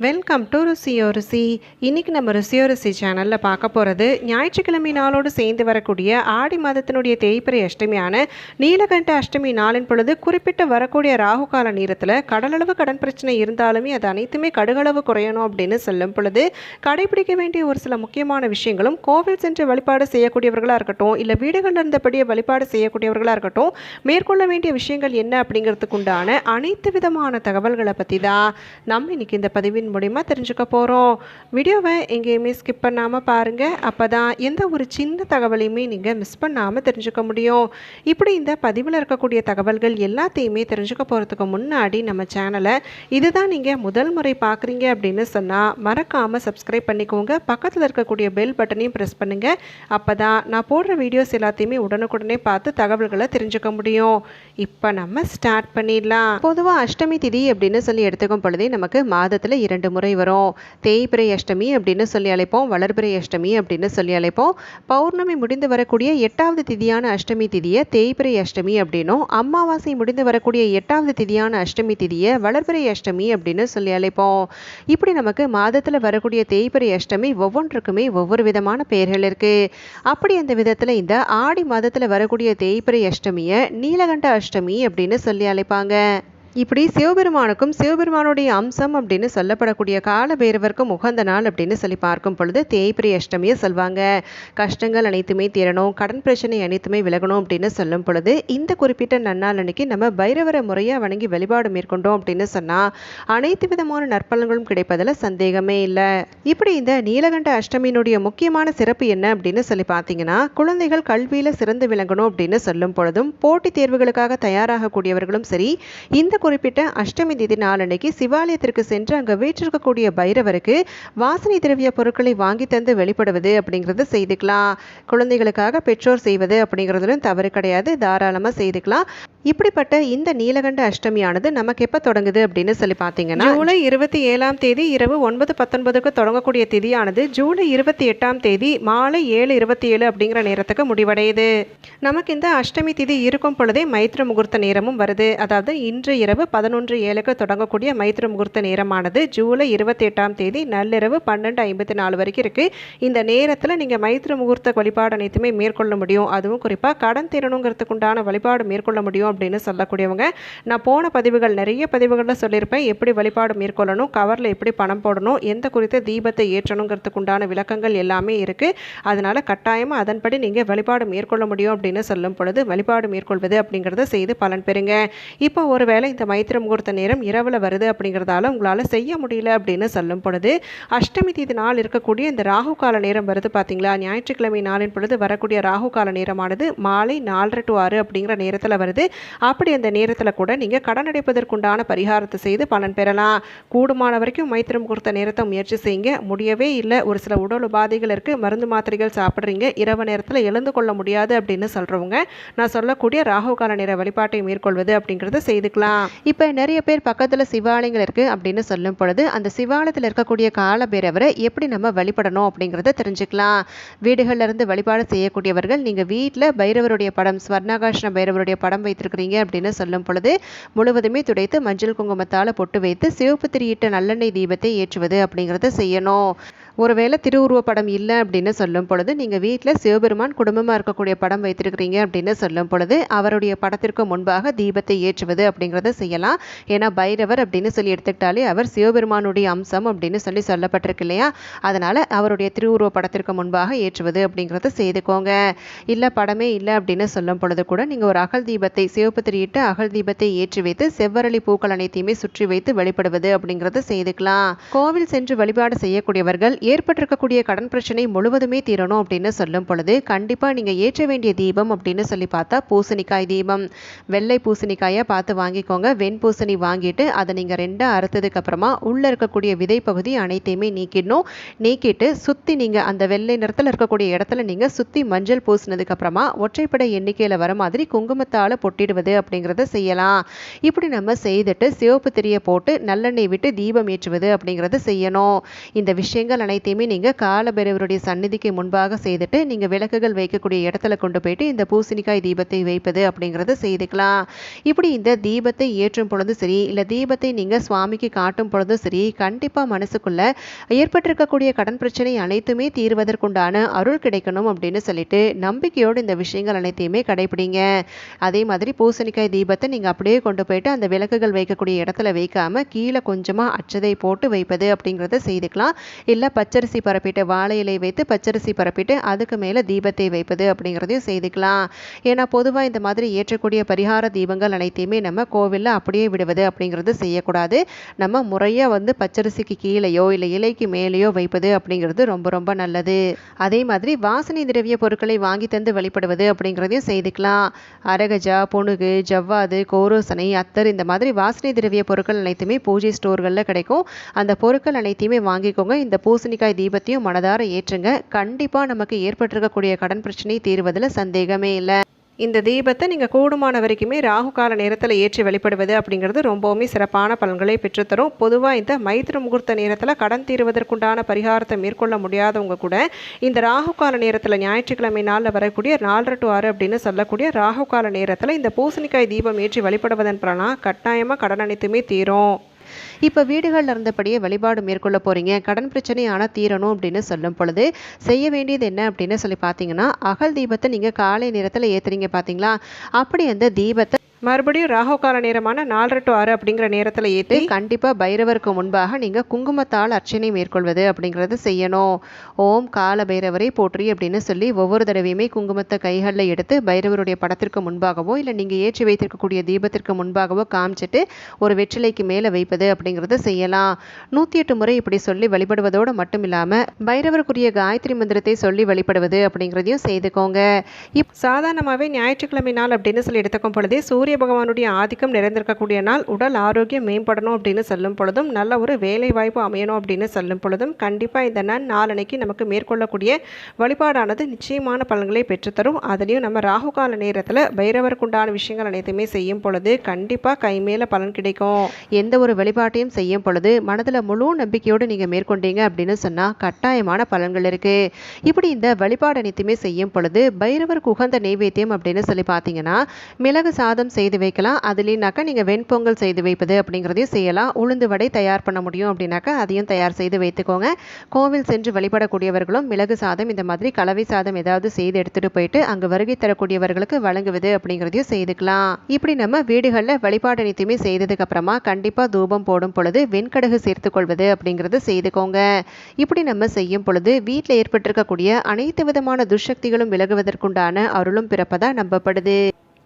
Welcome to ருசியோ ருசி இன்றைக்கி நம்ம ருசியோ ருசி சேனலில் பார்க்க போகிறது ஞாயிற்றுக்கிழமை நாளோடு சேர்ந்து வரக்கூடிய ஆடி மாதத்தினுடைய தேய்பிரை அஷ்டமியான நீலகண்ட அஷ்டமி நாளின் பொழுது குறிப்பிட்ட வரக்கூடிய ராகு கால நேரத்தில் கடலளவு கடன் பிரச்சனை இருந்தாலுமே அது அனைத்துமே கடுகளவு குறையணும் அப்படின்னு சொல்லும் பொழுது கடைபிடிக்க வேண்டிய ஒரு சில முக்கியமான விஷயங்களும் கோவில் சென்று வழிபாடு செய்யக்கூடியவர்களாக இருக்கட்டும் இல்லை வீடுகளில் இருந்தபடியே வழிபாடு செய்யக்கூடியவர்களாக இருக்கட்டும் மேற்கொள்ள வேண்டிய விஷயங்கள் என்ன அப்படிங்கிறதுக்கு உண்டான அனைத்து விதமான தகவல்களை பற்றி தான் நம்ம இன்றைக்கி இந்த பதிவின் மூலிமா தெரிஞ்சுக்க போகிறோம் வீடியோவை எங்கேயுமே ஸ்கிப் பண்ணாமல் பாருங்கள் அப்போ தான் எந்த ஒரு சின்ன தகவலையுமே நீங்கள் மிஸ் பண்ணாமல் தெரிஞ்சுக்க முடியும். இப்படி இந்த பதிவில் இருக்கக்கூடிய தகவல்கள் எல்லாத்தையுமே தெரிஞ்சுக்க போகிறதுக்கு முன்னாடி நம்ம சேனலை இதுதான் நீங்கள் முதல் முறை பார்க்குறீங்க அப்படின்னு சொன்னால் மறக்காமல் சப்ஸ்கிரைப் பண்ணிக்கோங்க. பக்கத்தில் இருக்கக்கூடிய பெல் பட்டனையும் ப்ரெஸ் பண்ணுங்கள் அப்போ தான் நான் போடுற வீடியோஸ் எல்லாத்தையுமே உடனுக்குடனே பார்த்து தகவல்களை தெரிஞ்சுக்க முடியும். இப்போ நம்ம ஸ்டார்ட் பண்ணிடலாம். பொதுவாக அஷ்டமி திதி அப்படின்னு சொல்லி எடுத்துக்கும் பொழுதே நமக்கு மாதத்தில் இரண்டு முறை வரும். தேய்பிரை அஷ்டமி அப்படின்னு சொல்லி அழைப்போம். வளர்பிறை அஷ்டமி அப்படின்னு சொல்லி அழைப்போம். பௌர்ணமி முடிந்து வரக்கூடிய எட்டாவது திதியான அஷ்டமி திதியை தேய்பிரை அஷ்டமி அப்படின்னும் அமாவாசை முடிந்து வரக்கூடிய எட்டாவது திதியான அஷ்டமி திதியை வளர்பிரை அஷ்டமி அப்படின்னு சொல்லி அழைப்போம். இப்படி நமக்கு மாதத்தில் வரக்கூடிய தேய்பிரை அஷ்டமி ஒவ்வொன்றுக்குமே ஒவ்வொரு விதமான பெயர்கள் இருக்குது அப்படி அந்த விதத்தில் இந்த ஆடி மாதத்தில் வரக்கூடிய தேய்பிரை அஷ்டமியை நீலகண்ட அஷ்டமி அப்படின்னு சொல்லி அழைப்பாங்க. இப்படி சிவபெருமானுக்கும் சிவபெருமானுடைய அம்சம் அப்படின்னு சொல்லப்படக்கூடிய கால பைரவருக்கும் உகந்த நாள் அப்படின்னு சொல்லி பார்க்கும் பொழுது தேய்பிரி அஷ்டமியை சொல்வாங்க. கஷ்டங்கள் அனைத்துமே தீரணும் கடன் பிரச்சனை அனைத்துமே விலகணும் அப்படின்னு சொல்லும் பொழுது இந்த குறிப்பிட்ட நன்னாள் அன்னைக்கு நம்ம பைரவரை முறையாக வணங்கி வழிபாடு மேற்கொண்டோம் அப்படின்னு சொன்னால் அனைத்து விதமான நற்பலன்களும் கிடைப்பதில் சந்தேகமே இல்லை. இப்படி இந்த நீலகண்ட அஷ்டமியினுடைய முக்கியமான சிறப்பு என்ன அப்படின்னு சொல்லி பார்த்தீங்கன்னா குழந்தைகள் கல்வியில் சிறந்து விளங்கணும் அப்படின்னு சொல்லும் பொழுதும் போட்டித் தேர்வுகளுக்காக தயாராகக்கூடியவர்களும் சரி இந்த குறிப்பிட்ட அஷ்டமி திதி நாளன்னைக்கு சிவாலயத்திற்கு சென்று அங்கே வீற்றிருக்கக்கூடிய பைரவருக்கு வாசனை திரவிய பொருட்களை வாங்கி தந்து வெளிப்படுவது அப்படிங்கிறது செய்துக்கலாம். குழந்தைகளுக்காக பெற்றோர் செய்வது அப்படிங்கிறதுலும் தவறு கிடையாது. தாராளமாக செய்துக்கலாம். இப்படிப்பட்ட இந்த நீலகண்ட அஷ்டமியானது நமக்கு எப்போ தொடங்குது அப்படின்னு சொல்லி பார்த்தீங்கன்னா ஜூலை இருபத்தி ஏழாம் தேதி இரவு ஒன்பது பத்தொன்பதுக்கு தொடங்கக்கூடிய திதியானது ஜூலை இருபத்தி எட்டாம் தேதி மாலை ஏழு இருபத்தி ஏழு அப்படிங்கிற நேரத்துக்கு முடிவடையுது. நமக்கு இந்த அஷ்டமி திதி இருக்கும் பொழுதே மைத்ர முகூர்த்த நேரமும் வருது. அதாவது இன்று இரவு பதினொன்று ஏழுக்கு தொடங்கக்கூடிய மைத்ர முகூர்த்த நேரமானது ஜூலை இருபத்தி எட்டாம் தேதி நள்ளிரவு பன்னெண்டு ஐம்பத்தி நாலு வரைக்கும் இருக்குது இந்த நேரத்தில் நீங்கள் மைத்ர முகூர்த்த வழிபாடு அனைத்துமே மேற்கொள்ள முடியும். அதுவும் குறிப்பாக கடன் திறனுங்கிறதுக்குண்டான வழிபாடு மேற்கொள்ள முடியும் அப்படின்னு சொல்லக்கூடியவங்க. நான் போன பதிவுகள் நிறைய பதிவுகளில் சொல்லியிருப்பேன். எப்படி வழிபாடு மேற்கொள்ளணும் கவரில் எப்படி பணம் போடணும் எந்த குறித்த தீபத்தை ஏற்றணுங்கிறதுக்கு உண்டான விளக்கங்கள் எல்லாமே இருக்குது அதனால் கட்டாயமாக அதன்படி நீங்கள் வழிபாடு மேற்கொள்ள முடியும் அப்படின்னு சொல்லும் பொழுது வழிபாடு மேற்கொள்வது அப்படிங்கிறத செய்து பலன் பெறுங்க. இப்போ ஒருவேளை இந்த மைத்திர முகூர்த்த நேரம் இரவில் வருது அப்படிங்கிறதால உங்களால் செய்ய முடியல அப்படின்னு சொல்லும் பொழுது அஷ்டமி தீதி நாள் இருக்கக்கூடிய இந்த ராகு கால நேரம் வருது பார்த்தீங்களா ஞாயிற்றுக்கிழமை நாளின் பொழுது வரக்கூடிய ராகு கால நேரமானது மாலை நாலரை டு ஆறு அப்படிங்கிற நேரத்தில் வருது. அப்படி அந்த நேரத்தில் கூட நீங்கள் கடன் அடைப்பதற்குண்டான பரிகாரத்தை செய்து பலன் பெறலாம். கூடுமான வரைக்கும் மைத்திரம் கொடுத்த நேரத்தை முயற்சி செய்யுங்க. முடியவே இல்லை. ஒரு சில உடல் உபாதைகள் இருக்குது மருந்து மாத்திரைகள் சாப்பிட்றீங்க. இரவு நேரத்தில் எழுந்து கொள்ள முடியாது அப்படின்னு சொல்கிறவங்க நான் சொல்லக்கூடிய ராகு கால நேர வழிபாட்டை மேற்கொள்வது அப்படிங்கிறத செய்துக்கலாம். இப்போ நிறைய பேர் பக்கத்தில் சிவாலயங்கள் இருக்குது அப்படின்னு சொல்லும் பொழுது அந்த சிவாலயத்தில் இருக்கக்கூடிய காலபேரவரை எப்படி நம்ம வழிபடணும் அப்படிங்கிறத தெரிஞ்சுக்கலாம். வீடுகளில் இருந்து வழிபாடு செய்யக்கூடியவர்கள் நீங்கள் வீட்டில் பைரவருடைய படம் ஸ்வர்ணாகாஷ்ண பைரவருடைய படம் வச்சுருக்கிறீங்க அப்படின்னு சொல்லும் பொழுது முழுவதுமே துடைத்து மஞ்சள் குங்குமத்தால் பொட்டு வைத்து சிவப்பு திரியிட்ட நல்லெண்ணெய் தீபத்தை ஏற்றுவது அப்படிங்கிறத செய்யணும். ஒருவேளை திருவுருவப்படம் இல்லை அப்படின்னு சொல்லும் பொழுது நீங்கள் வீட்டில் சிவபெருமான் குடும்பமாக இருக்கக்கூடிய படம் வைத்திருக்கிறீங்க அப்படின்னு சொல்லும் பொழுது அவருடைய படத்திற்கு முன்பாக தீபத்தை ஏற்றுவது அப்படிங்கிறத செய்யலாம். ஏன்னா பைரவர் அப்படின்னு சொல்லி எடுத்துக்கிட்டாலே அவர் சிவபெருமானுடைய அம்சம் அப்படின்னு சொல்லி சொல்லப்பட்டிருக்கு இல்லையா? அதனால் அவருடைய திருவுருவ படத்திற்கு முன்பாக ஏற்றுவது அப்படிங்கிறத செய்துக்கோங்க. இல்லை படமே இல்லை அப்படின்னு சொல்லும் பொழுது கூட நீங்கள் ஒரு அகல் தீபத்தை சிவப்பு திரியிட்டு அகல் தீபத்தை ஏற்றி வைத்து செவ்வரளி பூக்கள் அனைத்தையுமே சுற்றி வைத்து வழிபடுவது அப்படிங்கிறத செய்துக்கலாம். கோவில் சென்று வழிபாடு செய்யக்கூடியவர்கள் ஏற்பட்டிருக்கக்கூடிய கடன் பிரச்சனை முழுவதுமே தீரணும் அப்படின்னு சொல்லும் பொழுது கண்டிப்பாக நீங்கள் ஏற்ற வேண்டிய தீபம் அப்படின்னு சொல்லி பார்த்தா பூசணிக்காய் தீபம். வெள்ளை பூசணிக்காயை பார்த்து வாங்கிக்கோங்க. வெண்பூசணி வாங்கிட்டு அதை நீங்கள் ரெண்டாக அறுத்ததுக்கு அப்புறமா உள்ளே இருக்கக்கூடிய விதை பகுதி அனைத்தையுமே நீக்கிடணும். நீக்கிட்டு சுற்றி நீங்கள் அந்த வெள்ளை நிறத்தில் இருக்கக்கூடிய இடத்துல நீங்கள் சுற்றி மஞ்சள் பூசினதுக்கு அப்புறமா ஒற்றைப்படை எண்ணிக்கையில் வர மாதிரி குங்குமத்தால் பொட்டிடுவது அப்படிங்கிறத செய்யலாம். இப்படி நம்ம செய்துட்டு சிவப்பு திரியை போட்டு நல்லெண்ணெய் விட்டு தீபம் ஏற்றுவது அப்படிங்கிறத செய்யணும். இந்த விஷயங்கள் அனைத்தையுமே நீங்கள் காலபைரவருடைய சந்நிதிக்கு முன்பாக செய்துட்டு நீங்கள் விளக்குகள் வைக்கக்கூடிய இடத்துல கொண்டு போயிட்டு இந்த பூசணிக்காய் தீபத்தை வைப்பது அப்படிங்கிறத செய்துக்கலாம். இப்படி இந்த தீபத்தை ஏற்றும் பொழுதும் சரி இல்லை தீபத்தை நீங்கள் சுவாமிக்கு காட்டும் பொழுதும் சரி கண்டிப்பாக மனசுக்குள்ள ஏற்பட்டிருக்கக்கூடிய கடன் பிரச்சனை அனைத்துமே தீர்வதற்குண்டான அருள் கிடைக்கணும் அப்படின்னு சொல்லிட்டு நம்பிக்கையோடு இந்த விஷயங்கள் அனைத்தையுமே கடைபிடிங்க. அதே மாதிரி பூசணிக்காய் தீபத்தை நீங்கள் அப்படியே கொண்டு போயிட்டு அந்த விளக்குகள் வைக்கக்கூடிய இடத்துல வைக்காம கீழே கொஞ்சமாக அச்சதை போட்டு வைப்பது அப்படிங்கிறத செய்துக்கலாம். இல்லை பச்சரிசி பரப்பிட்டு வாழை இலை வைத்து பச்சரிசி பரப்பிட்டு அதுக்கு மேலே தீபத்தை வைப்பது அப்படிங்கிறதையும் செய்துக்கலாம். ஏன்னா பொதுவாக இந்த மாதிரி ஏற்றக்கூடிய பரிகார தீபங்கள் அனைத்தையுமே நம்ம கோவிலில் அப்படியே விடுவது அப்படிங்கிறது செய்யக்கூடாது. நம்ம முறையாக வந்து பச்சரிசிக்கு கீழேயோ இல்லை இலைக்கு மேலேயோ வைப்பது அப்படிங்கிறது ரொம்ப ரொம்ப நல்லது. அதே மாதிரி வாசனை திரவிய பொருட்களை வாங்கி தந்து வழிபடுவது அப்படிங்கிறதையும் செய்துக்கலாம். அரகஜா புணுகு ஜவ்வாது கோரோசனை அத்தர் இந்த மாதிரி வாசனை திரவிய பொருட்கள் அனைத்துமே பூஜை ஸ்டோர்களில் கிடைக்கும். அந்த பொருட்கள் அனைத்தையுமே வாங்கிக்கோங்க. இந்த பூசணிக்காய் தீபத்தையும் மனதார ஏற்றுங்க. கண்டிப்பாக நமக்கு ஏற்பட்டிருக்கக்கூடிய கடன் பிரச்சனை தீர்வதில் சந்தேகமே இல்லை. இந்த தீபத்தை நீங்கள் கூடுமான வரைக்குமே ராகு கால நேரத்தில் ஏற்றி வழிபடுவது அப்படிங்கிறது ரொம்பவுமே சிறப்பான பலன்களை பெற்றுத்தரும். பொதுவாக இந்த மைத்திர முகூர்த்த நேரத்தில் கடன் தீர்வதற்குண்டான பரிகாரத்தை மேற்கொள்ள முடியாதவங்க கூட இந்த ராகு கால நேரத்தில் ஞாயிற்றுக்கிழமை நாளில் வரக்கூடிய நாலரை டு ஆறு அப்படின்னு சொல்லக்கூடிய ராகு கால நேரத்தில் இந்த பூசணிக்காய் தீபம் ஏற்றி வழிபடுவதன் பலனாக கட்டாயமாக கடன் அனைத்துமே தீரும். இப்போ வீடுகளில் இருந்தபடியே வழிபாடு மேற்கொள்ள போகிறீங்க கடன் பிரச்சனை ஆனால் தீரணும் அப்படின்னு சொல்லும் பொழுது செய்ய வேண்டியது என்ன அப்படின்னு சொல்லி பார்த்தீங்கன்னா அகல் தீபத்தை நீங்கள் காலை நேரத்தில் ஏற்றுறீங்க பார்த்தீங்களா அப்படி அந்த தீபத்தை மறுபடியும் ராகு கால நேரமான நாலரை டு ஆறு அப்படிங்கிற நேரத்தில் ஏற்றி கண்டிப்பாக பைரவருக்கு முன்பாக நீங்கள் குங்குமத்தால் அர்ச்சனை மேற்கொள்வது அப்படிங்கிறது செய்யணும். ஓம் கால பைரவரை போற்றி அப்படின்னு சொல்லி ஒவ்வொரு தடவையுமே குங்குமத்தை கைகளில் எடுத்து பைரவருடைய படத்திற்கு முன்பாகவோ இல்லை நீங்கள் ஏற்றி வைத்திருக்கக்கூடிய தீபத்திற்கு முன்பாகவோ காமிச்சிட்டு ஒரு வெற்றிலைக்கு மேலே வைப்பது அப்படிங்கிறத செய்யலாம். நூற்றி எட்டு முறை இப்படி சொல்லி வழிபடுவதோடு மட்டும் இல்லாமல் பைரவருக்குரிய காயத்ரி மந்திரத்தை சொல்லி வழிபடுவது அப்படிங்கிறதையும் செய்துக்கோங்க. இப் சாதாரணமாகவே ஞாயிற்றுக்கிழமை நாள் அப்படின்னு சொல்லி எடுத்துக்கும் பொழுதே சூரிய சூரிய பகவானுடைய ஆதிக்கம் நிறைந்திருக்கக்கூடிய நாள் உடல் ஆரோக்கியம் மேம்படணும் அப்படின்னு சொல்லும் பொழுதும் நல்ல ஒரு வேலை வாய்ப்பு அமையணும் அப்படின்னு சொல்லும் பொழுதும் கண்டிப்பாக இந்த நாள் நாளனைக்கு நமக்கு மேற்கொள்ளக்கூடிய வழிபாடானது நிச்சயமான பலன்களை பெற்றுத்தரும். அதுலேயும் நம்ம ராகு கால நேரத்தில் பைரவருக்குண்டான விஷயங்கள் அனைத்துமே செய்யும் பொழுது கண்டிப்பாக கைமேல பலன் கிடைக்கும். எந்த ஒரு வழிபாட்டையும் செய்யும் பொழுது மனதில் முழு நம்பிக்கையோடு நீங்கள் மேற்கொண்டீங்க அப்படின்னு சொன்னால் கட்டாயமான பலன்கள் இருக்குது இப்படி இந்த வழிபாடு அனைத்துமே செய்யும் பொழுது பைரவருக்கு உகந்த நெய்வேத்தியம் அப்படின்னு சொல்லி பார்த்தீங்கன்னா மிளகு சாதம் செய்து வைக்கலாம். அதுலேனாக்கா நீங்கள் வெண்பொங்கல் செய்து வைப்பது அப்படிங்கிறதையும் செய்யலாம். உளுந்து வடை தயார் பண்ண முடியும் அப்படின்னாக்கா அதையும் தயார் செய்து வைத்துக்கோங்க. கோவில் சென்று வழிபடக்கூடியவர்களும் மிளகு சாதம் இந்த மாதிரி கலவை சாதம் ஏதாவது செய்து எடுத்துகிட்டு போயிட்டு அங்கே வருகை தரக்கூடியவர்களுக்கு வழங்குவது அப்படிங்கிறதையும் செய்துக்கலாம். இப்படி நம்ம வீடுகளில் வழிபாடு அனைத்துமே செய்ததுக்கு அப்புறமா கண்டிப்பாக தூபம் போடும் பொழுது வெண்கடகு சேர்த்துக்கொள்வது அப்படிங்கிறது செய்துக்கோங்க. இப்படி நம்ம செய்யும் பொழுது வீட்டில் ஏற்பட்டிருக்கக்கூடிய அனைத்து விதமான துஷ்சக்திகளும் விலகுவதற்குண்டான அருளும் பிறப்பதாக நம்பப்படுது.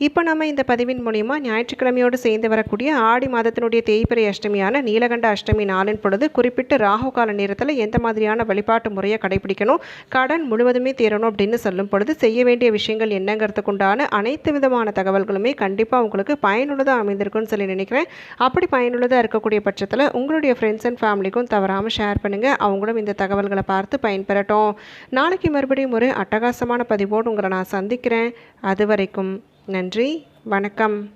இப்போ நம்ம இந்த பதிவின் மூலிமா ஞாயிற்றுக்கிழமையோடு சேர்ந்து வரக்கூடிய ஆடி மாதத்தினுடைய தேய்பிறை அஷ்டமியான நீலகண்ட அஷ்டமி நாளின் பொழுது குறிப்பிட்ட ராகு கால நேரத்தில் எந்த மாதிரியான வழிபாட்டு முறையை கடைபிடிக்கணும் கடன் முழுவதுமே தீரணும் அப்படின்னு சொல்லும் பொழுது செய்ய வேண்டிய விஷயங்கள் என்னங்கிறதுக்குண்டான அனைத்து விதமான தகவல்களுமே கண்டிப்பாக உங்களுக்கு பயனுள்ளதாக அமைந்திருக்கும்னு சொல்லி நினைக்கிறேன். அப்படி பயனுள்ளதாக இருக்கக்கூடிய பட்சத்தில் உங்களுடைய ஃப்ரெண்ட்ஸ் அண்ட் ஃபேமிலிக்கும் தவறாமல் ஷேர் பண்ணுங்கள் அவங்களும் இந்த தகவல்களை பார்த்து பயன்பெறட்டும். நாளைக்கு மறுபடியும் ஒரு அட்டகாசமான பதிவோடு உங்களை நான் சந்திக்கிறேன். அது வரைக்கும் நன்றி. வணக்கம்.